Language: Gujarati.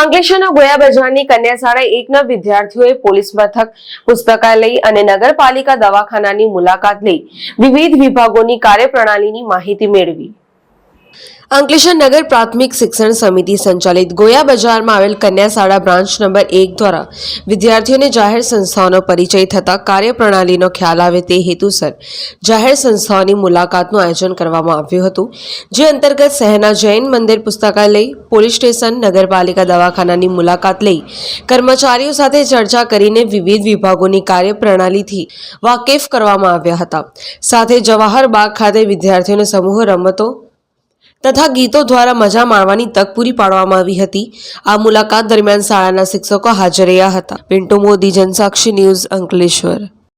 અંકલેશ્વરના ગોયા બજારની કન્યા શાળા એકના વિદ્યાર્થીઓએ પોલીસ મથક, પુસ્તકાલય અને નગરપાલિકા દવાખાનાની મુલાકાત લઈ વિવિધ વિભાગોની કાર્યપ્રણાલીની માહિતી મેળવી. અંકલેશ્વર નગર પ્રાથમિક શિક્ષણ સમિતિ સંચાલિત ગોયા બજારમાં આવેલ કન્યા શાળા બ્રાન્ચ નંબર એક દ્વારા વિદ્યાર્થીઓને જાહેર સંસ્થાઓનો પરિચય થતા કાર્યપ્રણાલીનો ખ્યાલ આવે તે હેતુસર જાહેર સંસ્થાઓની મુલાકાતનું આયોજન કરવામાં આવ્યું હતું, જે અંતર્ગત શહેરના જૈન મંદિર પુસ્તકાલય, પોલીસ સ્ટેશન, નગરપાલિકા દવાખાનાની મુલાકાત લઈ કર્મચારીઓ સાથે ચર્ચા કરીને વિવિધ વિભાગોની કાર્યપ્રણાલીથી વાકેફ કરવામાં આવ્યા હતા. સાથે જવાહર બાગ ખાતે વિદ્યાર્થીઓને સમૂહ રમતો તથા ગીતો દ્વારા મજા માણવાની તક પૂરી પાડવામાં આવી હતી. આ મુલાકાત દરમિયાન શાળાના શિક્ષકો હાજર રહ્યા હતા. પિન્ટુ મોદી, જનસાક્ષી ન્યૂઝ અંકલેશ્વર.